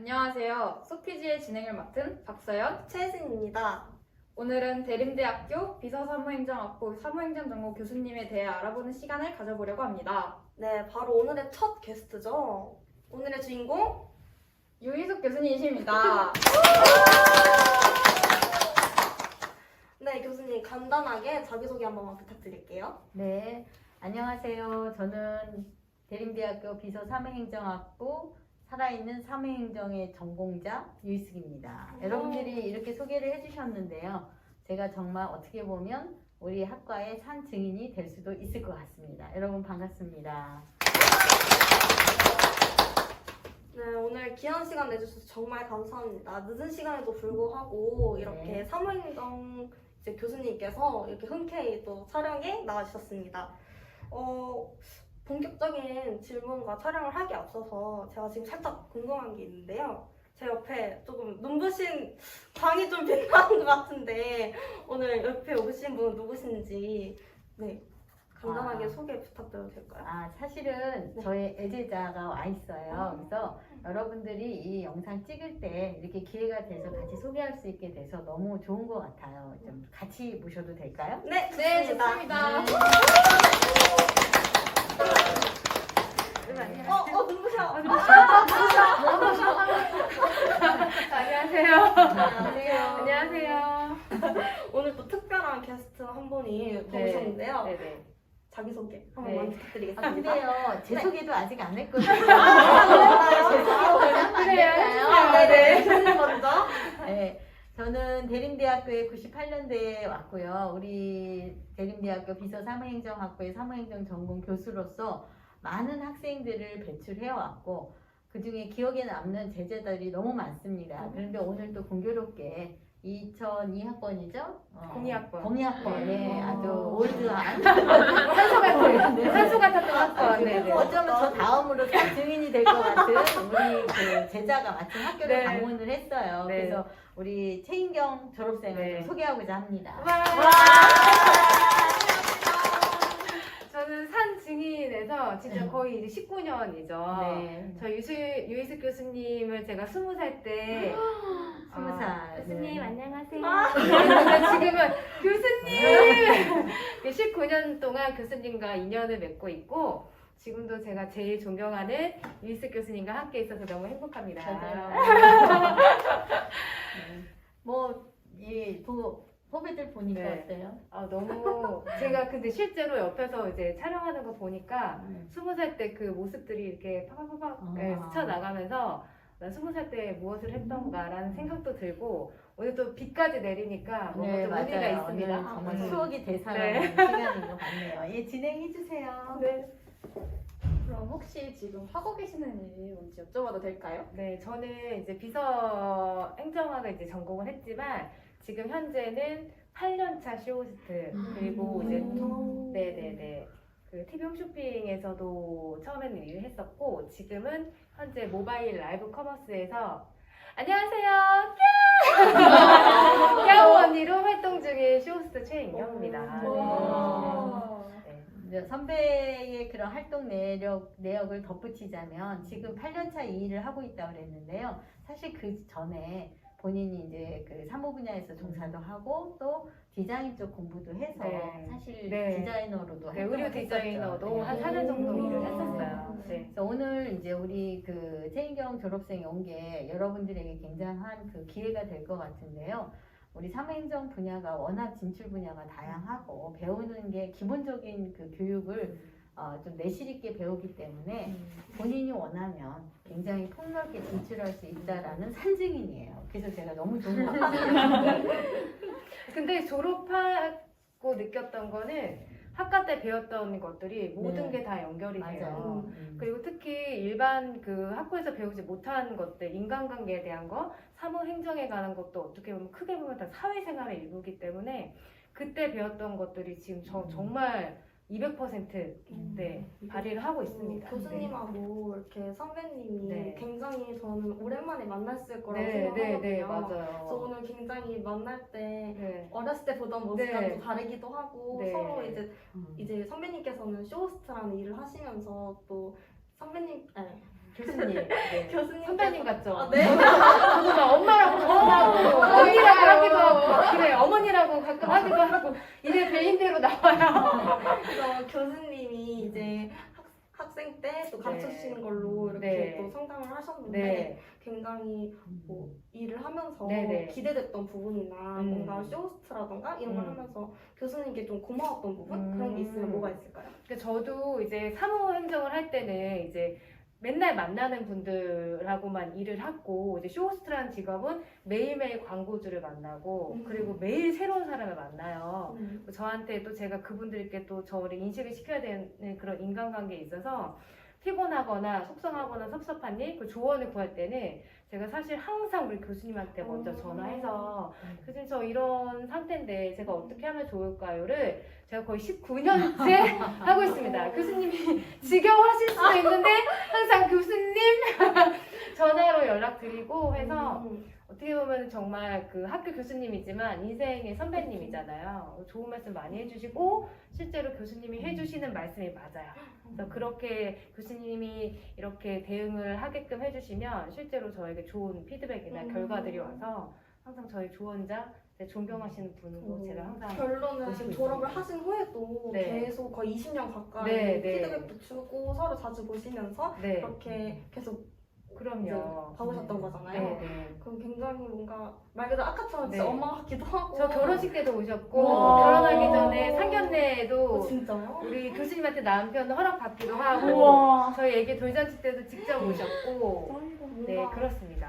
안녕하세요. 소피지의 진행을 맡은 박서연. 최혜진입니다. 오늘은 대림대학교 비서사무행정학부 사무행정전공 교수님에 대해 알아보는 시간을 가져보려고 합니다. 네, 바로 오늘의 첫 게스트죠. 오늘의 주인공 유희숙 교수님이십니다. 네, 교수님 간단하게 자기소개 한 번만 부탁드릴게요. 네, 안녕하세요. 저는 대림대학교 비서사무행정학부 살아있는 사무행정의 전공자 유희숙입니다. 오. 여러분들이 이렇게 소개를 해주셨는데요. 제가 정말 어떻게 보면 우리 학과의 산 증인이 될 수도 있을 것 같습니다. 여러분 반갑습니다. 네, 오늘 귀한 시간 내주셔서 정말 감사합니다. 늦은 시간에도 불구하고 이렇게 네. 사무행정 이제 교수님께서 이렇게 흔쾌히 또 촬영에 나와주셨습니다. 어, 본격적인 질문과 촬영을 하기에 앞서서 제가 지금 살짝 궁금한 게 있는데요. 제 옆에 조금 눈부신 광이 좀 빛나는 것 같은데 오늘 옆에 오신 분은 누구신지 네 간단하게 아. 소개 부탁드려도 될까요? 아, 사실은 네. 저의 애제자가 와 있어요. 아. 그래서 여러분들이 이 영상 찍을 때 이렇게 기회가 돼서 같이 소개할 수 있게 돼서 너무 좋은 것 같아요. 좀 같이 모셔도 될까요? 네, 네, 좋습니다. 좋습니다. 어, 어, 눈부셔. 안녕하세요. 안녕하세요. 안녕하세요. 오늘 또 특별한 게스트 한 분이 네. 오셨는데요. 네네. 자기소개 한 네. 번만 아, 부탁드리겠습니다. 근데요, 제 네. 소개도 아직 안 했거든요. 그래요? 아, 네네. 교수님 먼저. 네, 저는 대림대학교에 98년대에 왔고요. 우리 대림대학교 비서 사무행정학부의 사무행정 전공 교수로서 많은 학생들을 배출해 왔고 그 중에 기억에 남는 제자들이 너무 많습니다. 그런데 오늘 또 공교롭게 2002학번이죠? 어, 공이학번. 공이학번에 네. 아주 어. 올드한 산소 같은, 산소 같았던 학번. 네 네. 어쩌면 저 다음으로 딱 증인이 될 것 같은 우리 그 제자가 마침 학교를 네. 방문을 했어요. 네. 그래서 우리 최인경 졸업생을 네. 좀 소개하고자 합니다. 저는 산 증인에서 진짜 거의 이제 19년이죠. 네. 저 유수, 유희숙 교수님을 제가 20살 때 지금은 교수님 19년 동안 교수님과 인연을 맺고 있고 지금도 제가 제일 존경하는 유희숙 교수님과 함께 있어서 너무 행복합니다. 네. 뭐, 이 도, 후배들 보니까 네. 어때요? 아, 너무 제가 근데 실제로 옆에서 이제 촬영하는 거 보니까 음. 스무 살 때 그 모습들이 이렇게 팍팍팍 아. 예, 스쳐 나가면서 나 스무 살 때 무엇을 했던가라는 생각도 들고 오늘 또 비까지 내리니까 뭔가 네, 좀 의미가 맞아요. 있습니다. 오늘 정말 음. 추억이 되살아나는 네. 시간인 것 같네요. 예, 진행해 주세요. 네. 그럼 혹시 지금 하고 계시는 일이 뭔지 여쭤봐도 될까요? 네, 저는 이제 비서 행정학을 이제 전공을 했지만 지금 현재는 8년차 쇼호스트 그리고 이제 음. 네네네. 그 TV 홈쇼핑에서도 처음에는 일을 했었고 지금은 현재 모바일 라이브 커머스에서 안녕하세요. 꺄! 꺄오 언니로 활동 중인 쇼호스트 최인경입니다. 오. 네. 이제 선배의 그런 활동 내력, 내역을 덧붙이자면 지금 8년차 이 일을 하고 있다고 그랬는데요. 사실 그 전에 본인이 이제 그 사무 분야에서 종사도 하고 또 디자인 쪽 공부도 해서 네. 사실 네. 디자이너로도 네, 의류 디자이너도. 한 네. 4년 정도 음. 일을 했었어요. 네. 그래서 오늘 이제 우리 그 최인경 졸업생이 온게 여러분들에게 굉장한 그 기회가 될 것 같은데요. 우리 사무행정 분야가 워낙 진출 분야가 다양하고 배우는 게 기본적인 그 교육을 어, 좀 내실 있게 배우기 때문에 본인이 원하면 굉장히 폭넓게 진출할 수 있다라는 산증인이에요. 그래서 제가 너무 좋은 것 같아요. 근데 졸업하고 느꼈던 거는 학과 때 배웠던 것들이 모든 네. 게 다 연결이 돼요. 음. 그리고 특히 일반 그 학교에서 배우지 못한 것들, 인간관계에 대한 거, 사무 행정에 관한 것도 어떻게 보면 크게 보면 다 사회생활의 일부기 때문에 그때 배웠던 것들이 지금 저, 음. 정말 200% 네, 발휘를 하고 있습니다. 음, 교수님하고 이렇게 선배님이 네. 굉장히 저는 오랜만에 만났을 거라고 네, 네, 생각하거든요. 네, 그래서 맞아요. 오늘 굉장히 만날 때 네. 어렸을 때 보던 모습과 네. 좀 다르기도 하고 네. 서로 이제 음. 이제 선배님께서는 쇼호스트라는 일을 하시면서 또 선배님 아니 교수님. 네. 교수님 선배님 같죠? 아, 네. 저도 막 엄마라고 하고 언니라고 하기도 하고 그래 어머니라고 가끔 하기도 하고 이래 배인대로 나와요. 그래서 교수님이 이제 학, 학생 때 또 가르쳐 주시는 걸로 이렇게 네. 또 상담을 하셨는데 네. 굉장히 뭐 일을 하면서 네, 네. 기대됐던 부분이나 음. 뭔가 쇼호스트라던가 이런 걸 음. 하면서 교수님께 좀 고마웠던 부분 음. 그런 게 있으면 뭐가 있을까요? 그러니까 저도 이제 사무 행정을 할 때는 이제 맨날 만나는 분들하고만 일을 하고 이제 쇼호스트라는 직업은 매일매일 광고주를 만나고 음. 그리고 매일 새로운 사람을 만나요. 음. 저한테 또 제가 그분들께 또 저를 인식을 시켜야 되는 그런 인간관계에 있어서 피곤하거나 속상하거나 섭섭한 일, 그 조언을 구할 때는 제가 사실 항상 우리 교수님한테 먼저 음. 전화해서 교수님 저 이런 상태인데 제가 어떻게 하면 좋을까요를 제가 거의 19년째 하고 있습니다. 교수님이 지겨워하실 수도 있는데 항상 교수님 전화로 연락드리고 해서 음. 어떻게 보면 정말 그 학교 교수님이지만 인생의 선배님이잖아요. 좋은 말씀 많이 해주시고 실제로 교수님이 해주시는 말씀이 맞아요. 그래서 그렇게 교수님이 이렇게 대응을 하게끔 해주시면 실제로 저에게 좋은 피드백이나 음. 결과들이 와서 항상 저희 조언자, 제 존경하시는 분으로 음. 제가 항상 결론은 모시고 졸업을. 하신 후에도 네. 계속 거의 20년 가까이 네, 네. 피드백도 주고 서로 자주 보시면서 네 그렇게 계속 그럼요. 봐오셨던 거잖아요. 네, 네. 그럼 굉장히 뭔가 말 그대로 아까처럼 진짜 네. 엄마 같기도 하고 저 결혼식 때도 오셨고 와. 결혼하기 전에 어, 상견례에도 진짜요? 우리 교수님한테 남편 허락 받기도 하고 우와. 저희 애기 돌잔치 때도 직접 오셨고 아이고, 네 뭔가 그렇습니다.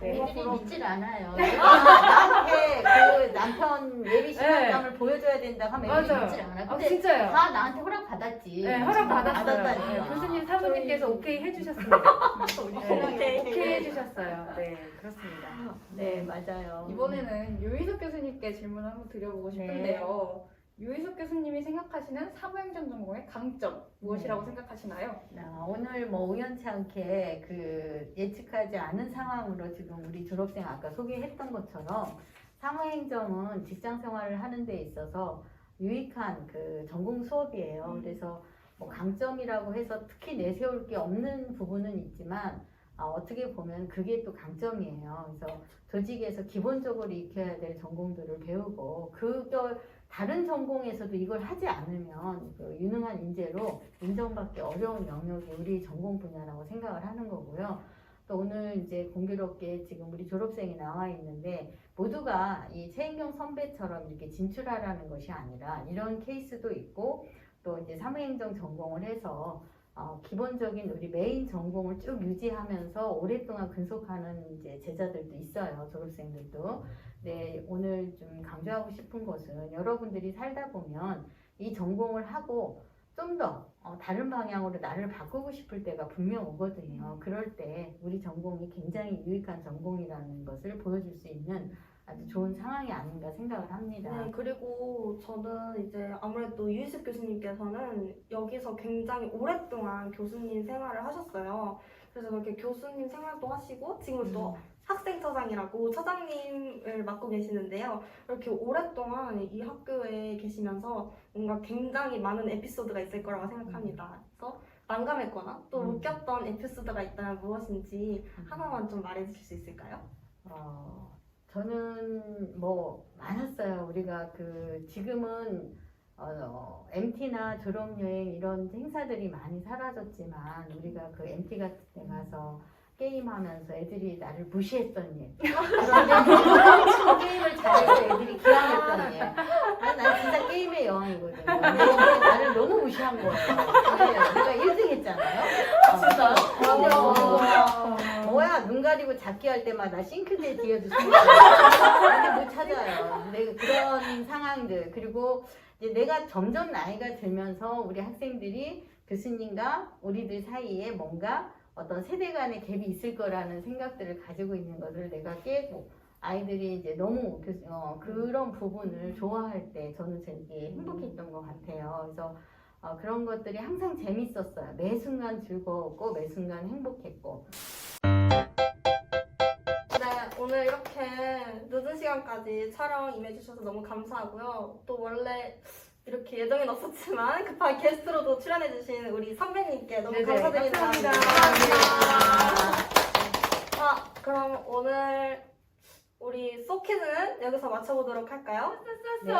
네. 애들이 믿질 않아요. 나한테 그 남편 예비 신랑감을 보여줘야 된다고 하면 애들이 맞아요. 믿질 않아. 아 근데 진짜요? 다 나한테 허락 받았지. 네 허락 받았어요. 받았다니까. 네, 교수님 사모님께서 저희- 오케이 해주셨습니다. 네, 오케이. 오케이 해주셨어요. 네 그렇습니다. 네 맞아요. 이번에는 유희석 교수님께 질문을 한번 드려보고 싶은데요. 유희석 교수님이 생각하시는 사무행정 전공의 강점 무엇이라고 생각하시나요? 나 오늘 뭐 우연치 않게 그 예측하지 않은 상황으로 지금 우리 졸업생 아까 소개했던 것처럼 사무행정은 직장 생활을 하는 데 있어서 유익한 그 전공 수업이에요. 음. 그래서 뭐 강점이라고 해서 특히 내세울 게 없는 부분은 있지만 아, 어떻게 보면 그게 또 강점이에요. 그래서 조직에서 기본적으로 익혀야 될 전공들을 배우고 그걸 다른 전공에서도 이걸 하지 않으면 그 유능한 인재로 인정받기 어려운 영역이 우리 전공 분야라고 생각을 하는 거고요. 또 오늘 이제 공교롭게 지금 우리 졸업생이 나와 있는데 모두가 이 최인경 선배처럼 이렇게 진출하라는 것이 아니라 이런 케이스도 있고 또 이제 사무행정 전공을 해서 어, 기본적인 우리 메인 전공을 쭉 유지하면서 오랫동안 근속하는 이제 제자들도 있어요. 졸업생들도. 네, 오늘 좀 강조하고 싶은 것은 여러분들이 살다 보면 이 전공을 하고 좀더 어, 다른 방향으로 나를 바꾸고 싶을 때가 분명 오거든요. 그럴 때 우리 전공이 굉장히 유익한 전공이라는 것을 보여줄 수 있는 아주 좋은 상황이 아닌가 생각을 합니다. 네, 그리고 저는 이제 아무래도 유희숙 교수님께서는 여기서 굉장히 오랫동안 교수님 생활을 하셨어요. 그래서 그렇게 교수님 생활도 하시고 지금 또 학생처장이라고 처장님을 맡고 계시는데요. 이렇게 오랫동안 이 학교에 계시면서 뭔가 굉장히 많은 에피소드가 있을 거라고 생각합니다. 그래서 난감했거나 또 음. 웃겼던 에피소드가 있다면 무엇인지 하나만 좀 말해주실 수 있을까요? 어, 저는 뭐 많았어요. 우리가 그 지금은 어, MT나 졸업여행 이런 행사들이 많이 사라졌지만 우리가 그 MT 같은 데 가서 게임하면서 애들이 나를 무시했던 일. 그런 게임을 잘해서 애들이 기왕했던 일. 아니, 난 진짜 게임의 애들이 나를 너무 무시한 거예요. 근데 내가 1등 했잖아요. 진짜요? 뭐야 눈 가리고 잡기 할 때마다 싱크대 뒤에도 숨어 근데 못 찾아요. 근데 그런 상황들 그리고 이제 내가 점점 나이가 들면서 우리 학생들이 교수님과 우리들 사이에 뭔가 어떤 세대 간의 갭이 있을 거라는 생각들을 가지고 있는 것을 내가 깨고 아이들이 이제 너무 그, 어, 그런 부분을 좋아할 때 저는 되게 행복했던 것 같아요. 그래서 어, 그런 것들이 항상 재밌었어요. 매 순간 즐거웠고 매 순간 행복했고 네, 오늘 이렇게 늦은 시간까지 촬영 임해주셔서 너무 감사하고요. 또 원래 이렇게 예정은 없었지만 급하게 게스트로도 출연해주신 우리 선배님께 너무 네네, 감사드립니다. 감사합니다. 자, 그럼 오늘 우리 소키즈는 여기서 마쳐보도록 할까요? 써.